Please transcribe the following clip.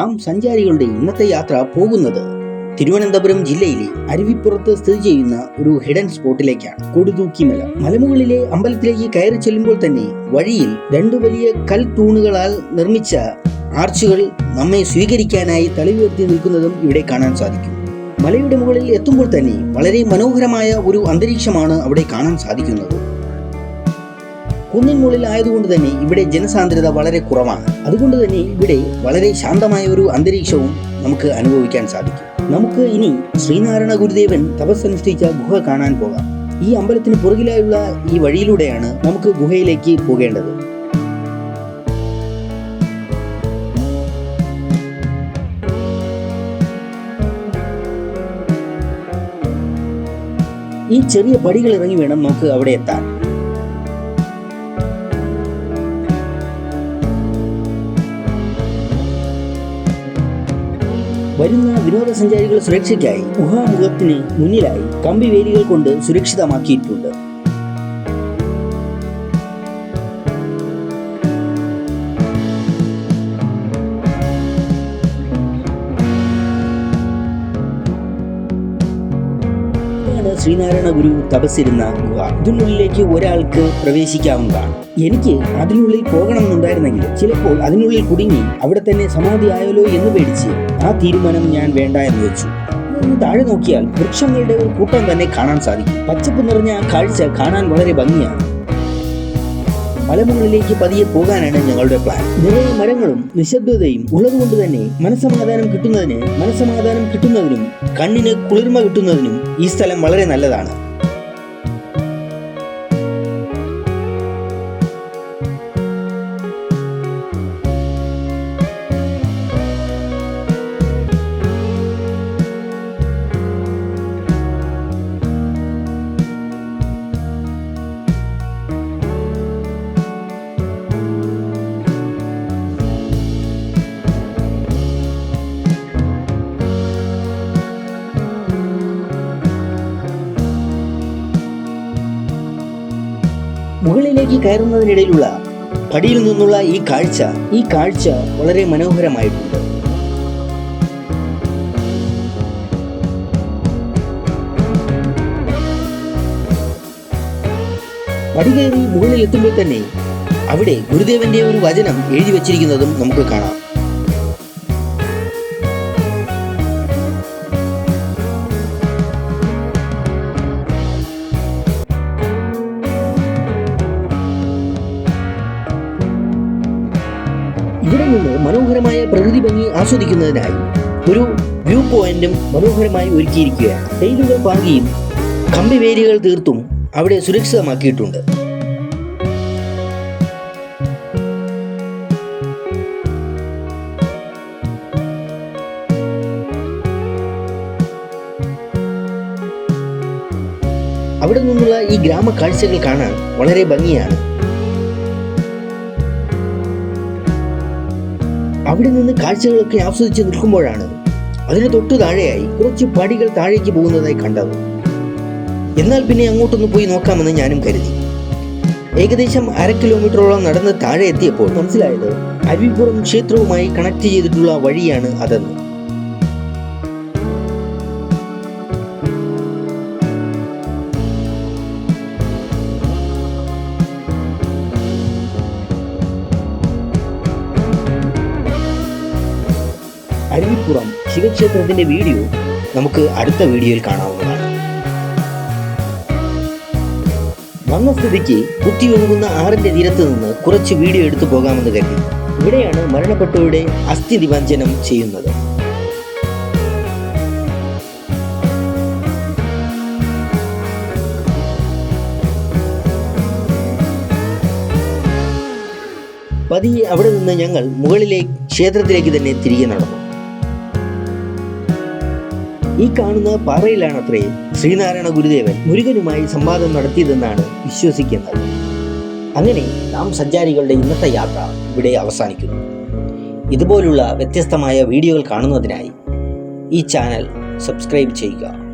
നാം സഞ്ചാരികളുടെ ഇന്നത്തെ യാത്ര പോകുന്നത് തിരുവനന്തപുരം ജില്ലയിലെ അരുവിപ്പുറത്ത് സ്ഥിതി ചെയ്യുന്ന ഒരു ഹിഡൻ സ്പോട്ടിലേക്കാണ് കൊടുതൂക്കി മല. മലമുകളിലെ അമ്പലത്തിലേക്ക് കയറി ചെല്ലുമ്പോൾ തന്നെ വഴിയിൽ രണ്ടു വലിയ കൽ തൂണുകളാൽ നിർമ്മിച്ച ആർച്ചുകൾ നമ്മെ സ്വീകരിക്കാനായി തലയുയർത്തി നിൽക്കുന്നതും ഇവിടെ കാണാൻ സാധിക്കും. മലയുടെ മുകളിൽ എത്തുമ്പോൾ തന്നെ വളരെ മനോഹരമായ ഒരു അന്തരീക്ഷമാണ് അവിടെ കാണാൻ സാധിക്കുന്നത്. കുന്നിൻ മുകളിൽ ആയതുകൊണ്ട് തന്നെ ഇവിടെ ജനസാന്ദ്രത വളരെ കുറവാണ്. അതുകൊണ്ട് തന്നെ ഇവിടെ വളരെ ശാന്തമായ ഒരു അന്തരീക്ഷവും നമുക്ക് അനുഭവിക്കാൻ സാധിക്കും. നമുക്ക് ഇനി ശ്രീനാരായണ ഗുരുദേവൻ തപസ്സനുഷ്ഠിച്ച ഗുഹ കാണാൻ പോകാം. ഈ അമ്പലത്തിന് പുറകിലായുള്ള ഈ വഴിയിലൂടെയാണ് നമുക്ക് ഗുഹയിലേക്ക് പോകേണ്ടത്. ഈ ചെറിയ പടികൾ ഇറങ്ങി വേണം നമുക്ക് അവിടെ എത്താൻ. വരുന്ന വിനോദസഞ്ചാരികൾ സുരക്ഷയ്ക്കായി ഗുഹാമുഖത്തിന് മുന്നിലായി കമ്പിവേലികൾ കൊണ്ട് സുരക്ഷിതമാക്കിയിട്ടുണ്ട്. ശ്രീനാരായണ ഗുരു തപസ്സിരുന്ന ഗുഹ. ഇതിനുള്ളിലേക്ക് ഒരാൾക്ക് പ്രവേശിക്കാവുന്നതാണ്. എനിക്ക് അതിനുള്ളിൽ പോകണമെന്നുണ്ടായിരുന്നെങ്കിലും ചിലപ്പോൾ അതിനുള്ളിൽ കുടുങ്ങി അവിടെ തന്നെ സമാധി ആയാലോ എന്ന് പേടിച്ച് ആ തീരുമാനം ഞാൻ വേണ്ട എന്ന് വെച്ചു. താഴെ നോക്കിയാൽ വൃക്ഷങ്ങളുടെ ഒരു കൂട്ടം തന്നെ കാണാൻ സാധിക്കും. പച്ചപ്പ് നിറഞ്ഞ ആ കാഴ്ച കാണാൻ വളരെ ഭംഗിയാണ്. മലമുകളിലേക്ക് പതിയെ പോകാനാണ് ഞങ്ങളുടെ പ്ലാൻ നിറയെ മരങ്ങളും നിശബ്ദതയും ഉള്ളതുകൊണ്ട് തന്നെ മനസമാധാനം കിട്ടുന്നതിന് മനസമാധാനം കിട്ടുന്നതിനും കണ്ണിന് കുളിർമ കിട്ടുന്നതിനും ഈ സ്ഥലം വളരെ നല്ലതാണ്. മുകളിലേക്ക് കയറുന്നതിനിടയിലുള്ള പടിയിൽ നിന്നുള്ള ഈ കാഴ്ച ഈ കാഴ്ച വളരെ മനോഹരമായിട്ടുണ്ട്. പടി കയറി മുകളിൽ എത്തുമ്പോൾ തന്നെ അവിടെ ഗുരുദേവന്റെ ഒരു വചനം എഴുതി വച്ചിരിക്കുന്നതും നമുക്ക് കാണാം. മനോഹരമായ പ്രകൃതി ഭംഗി ആസ്വദിക്കുന്നതിനായി ഒരു വ്യൂ പോയിന്റും മനോഹരമായി ഒരുക്കിയിരിക്കുകയാണ്. ടൈലുകൾ പാകിയും കമ്പിവേലികൾ തീർത്തും അവിടെ സുരക്ഷിതമാക്കിയിട്ടുണ്ട്. അവിടെ നിന്നുള്ള ഈ ഗ്രാമ കാഴ്ചകൾ കാണാൻ വളരെ ഭംഗിയാണ്. അവിടെ നിന്ന് കാഴ്ചകളൊക്കെ ആസ്വദിച്ച് നിൽക്കുമ്പോഴാണ് അതിന് തൊട്ടു താഴെയായി കുറച്ച് പടികൾ താഴേക്ക് പോകുന്നതായി കണ്ടത്. എന്നാൽ പിന്നെ അങ്ങോട്ടൊന്ന് പോയി നോക്കാമെന്ന് ഞാനും കരുതി. ഏകദേശം അര കിലോമീറ്ററോളം നടന്ന് താഴെ എത്തിയപ്പോൾ മനസ്സിലായത് അരുവിപ്പുറം ക്ഷേത്രവുമായി കണക്ട് ചെയ്തിട്ടുള്ള വഴിയാണ് അതെന്ന്. അരുവിപ്പുറം ശിവക്ഷേത്രത്തിന്റെ വീഡിയോ നമുക്ക് അടുത്ത വീഡിയോയിൽ കാണാവുന്നതാണ്. വന്ന സ്ഥിതിക്ക് കുത്തിയൊഴുകുന്ന ആറിന്റെ തീരത്ത് നിന്ന് കുറച്ച് വീഡിയോ എടുത്തു പോകാമെന്ന് കരുതി. ഇവിടെയാണ് മരണപ്പെട്ടവരുടെ അസ്ഥി നിമഞ്ജനം ചെയ്യുന്നത്. പതിയെ അവിടെ നിന്ന് ഞങ്ങൾ മുകളിലെ ക്ഷേത്രത്തിലേക്ക് തന്നെ തിരികെ നടന്നു. ഈ കാണുന്ന പാറയിലാണത്രേ ശ്രീനാരായണ ഗുരുദേവൻ മുരുകനുമായി സംവാദം നടത്തിയതെന്നാണ് വിശ്വസിക്കുന്നത്. അങ്ങനെ നാം സഞ്ചാരികളുടെ ഇന്നത്തെ യാത്ര ഇവിടെ അവസാനിക്കുന്നു. ഇതുപോലുള്ള വ്യത്യസ്തമായ വീഡിയോകൾ കാണുന്നതിനായി ഈ ചാനൽ സബ്സ്ക്രൈബ് ചെയ്യുക.